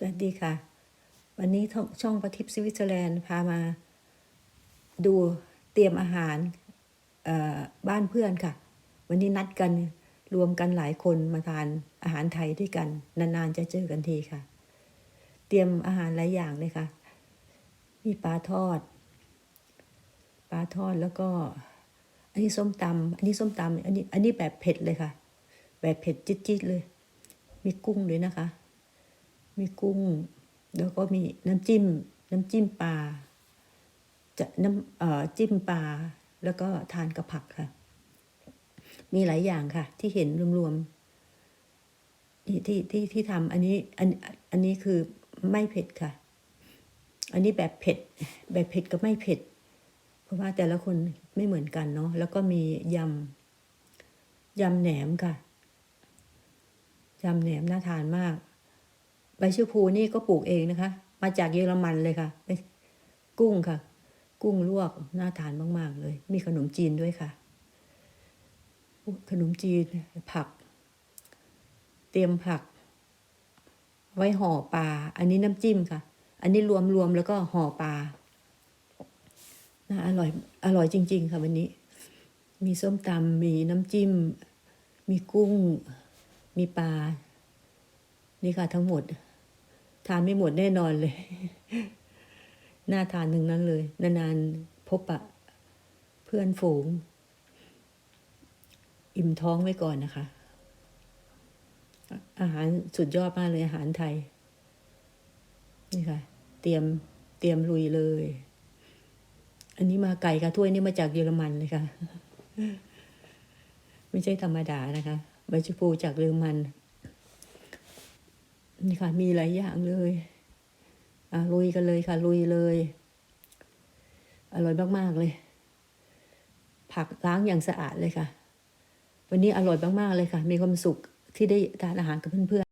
สวัสดีค่ะ วันนี้ช่องประทิปสวิตเซอร์แลนด์พามาดูเตรียมอาหารบ้านเพื่อนค่ะ วันนี้นัดกันรวมกันหลายคนมาทานอาหารไทยด้วยกัน นานๆจะเจอกันทีค่ะ เตรียมอาหารหลายอย่างเลยค่ะ มีปลาทอด ปลาทอดแล้วก็ อันนี้ส้มตำอันนี้ส้มตำอันนี้อันนี้แบบเผ็ดเลยค่ะ แบบเผ็ดจิ๊ดๆเลย มีกุ้งด้วยนะคะ มีกุ้ง แล้วก็มีน้ำจิ้ม น้ำจิ้มปลา จะน้ำเอ่อจิ้มปลา แล้วก็ทานกับผักค่ะ มีหลายอย่างค่ะ ที่เห็นรวมๆที่ที่ที่ที่ทำอันนี้อันอันนี้คือไม่เผ็ดค่ะ อันนี้แบบเผ็ด แบบเผ็ดกับไม่เผ็ด เพราะว่าแต่ละคนไม่เหมือนกันเนาะ แล้วก็มียำ ยำแหนมค่ะ ยำแหนมน่าทานมาก ใบชะพูนี่ก็ปลูกเองนะคะ มาจากเยอรมันเลยค่ะเป็นกุ้งค่ะ กุ้งลวกน่าทานมาก ๆ เลย มีขนมจีนด้วยค่ะ ขนมจีนผัก เตรียมผัก ไว้ห่อปลา อันนี้น้ำจิ้มค่ะ อันนี้รวมรวมแล้วก็ห่อปลาน่าอร่อยอร่อยจริง ๆ ค่ะวันนี้ มีส้มตำมีน้ำจิ้ม มีกุ้ง มีปลา นี่ค่ะทั้งหมด ทานไม่หมดแน่นอนเลย น่าทานหนึ่งนั้นเลย นานๆพบปะ เพื่อนฝูง อิ่มท้องไว้ก่อนนะคะ อาหารสุดยอดมากเลยอาหารไทย นี่ค่ะ เตรียมเตรียมลุยเลย อันนี้มาไก่ค่ะถ้วยนี้มาจากเยอรมันเลยค่ะ ไม่ใช่ธรรมดานะคะใบชะพูจากเยอรมัน นี่ค่ะ มีหลายอย่างเลย อะลุยกันเลยค่ะ ลุยเลย อร่อยมากๆเลย ผักล้างอย่างสะอาดเลยค่ะ วันนี้อร่อยมากๆเลยค่ะ มีความสุขที่ได้ทานอาหารกับเพื่อนๆ